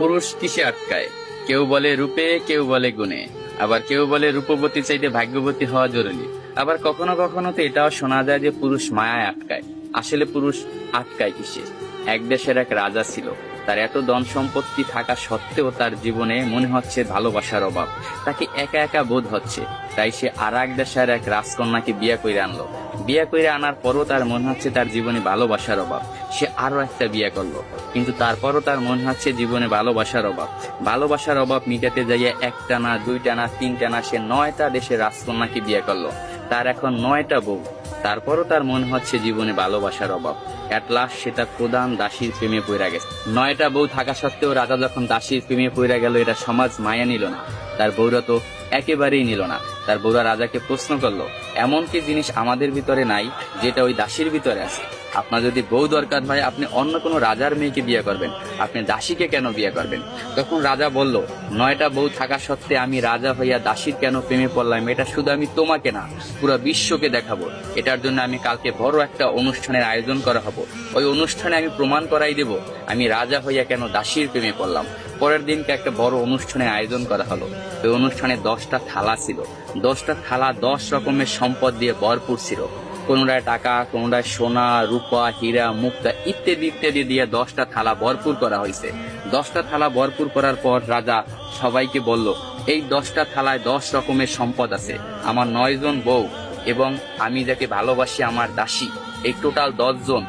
পুরুষ কিসে আটকায়? কেউ বলে রূপে, কেউ বলে গুণে। আবার কেউ বলে রূপবতী চাইতে ভাগ্যবতী হওয়া জরুরি। আবার কখনো কখনো তো এটাও শোনা যায় যে পুরুষ মায়ায় আটকায়। আসলে পুরুষ আটকায় কিসে? এক দেশের এক রাজা ছিল। তার এত ধন সম্পত্তি থাকা সত্ত্বেও তার জীবনে মনে হচ্ছে ভালোবাসার অভাব। তাকে একা একা বোধ হচ্ছে। তাই সে আর এক দেশের এক রাজকন্যাকে বিয়ে করে আনলো। বিয়ে করে আনার পরও তার মনে হচ্ছে তার জীবনে ভালোবাসার অভাব। সে আরও একটা বিয়ে করল। কিন্তু তারপরও তার মনে হচ্ছে জীবনে ভালোবাসার অভাব। ভালোবাসার অভাব মিটাতে যাইয়া একটা না দুইটা না তিনটা না সে নয়টা দেশের রাজকন্যাকে বিয়ে করল। তার এখন নয়টা বউ। তারপরও তার মনে হচ্ছে জীবনে ভালোবাসার অভাব। অ্যাট লাস্ট সে তার প্রধান দাসীর প্রেমে পড়ে গেছে। নয়টা বউ থাকা সত্ত্বেও রাজা যখন দাসীর প্রেমে পড়ে গেল, এটা সমাজ মায়া নিল না। তার বৌরা তো একেবারেই নিল না। তার বৌরা রাজাকে প্রশ্ন করল এমন কি জিনিস আমাদের ভিতরে নাই, যেটা ওই দাসীর ভিতরে আছে। আপনার যদি বউ দরকার হয়, আপনি অন্য কোনো রাজার মেয়েকে বিয়ে করবেন। আপনি দাসীকে কেন বিয়ে করবেন? তখন রাজা বলল, নয়টা বউ থাকা সত্ত্বে আমি রাজা হইয়া দাসীর কেন প্রেমে পড়লাম? এটা শুধু আমি তোমাকে না, পুরো বিশ্বকে দেখাবো। এটার জন্য আমি কালকে বড় একটা অনুষ্ঠানের আয়োজন করা হব। ওই অনুষ্ঠানে আমি প্রমাণ করাই দেব, আমি রাজা হইয়া কেন দাসীর প্রেমে পড়লাম? পরের দিনকে একটা বড় অনুষ্ঠানের আয়োজন করা হলো। ওই অনুষ্ঠানে দশটা থালা ছিল। দশটা থালা দশ রকমের সম্পদ দিয়ে ভরপুর ছিল। কোনোটায় টাকা, কোনোটায় সোনা, রূপা, হীরা, মুক্তা ইত্যাদি ইত্যাদি দিয়ে দশটা থালা ভরপুর করা হয়েছে। দশটা থালা ভরপুর করার পর রাজা সবাইকে বলল, এই দশটা থালায় দশ রকমের সম্পদ আছে। আমার নয় জন বউ এবং আমি যাকে ভালোবাসি, আমার দাসী। এই টোটাল দশ জন।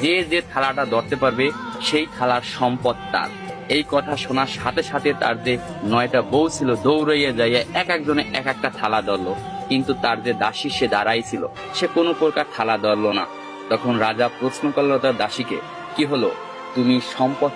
যে যে থালাটা ধরতে পারবে, সেই থালার সম্পদ তার। এই কথা শোনার সাথে সাথে তার যে নয়টা বউ ছিল, দৌড়াইয়া যাইয়া এক একজনে এক একটা থালা ধরলো। কিন্তু তার যে দাসী, সে দাঁড়াইছিল সে কোনো প্রকার থালা ধরল না। তখন রাজা প্রশ্ন করল তার দাসীকে, কি হলো? তুমি সম্পদ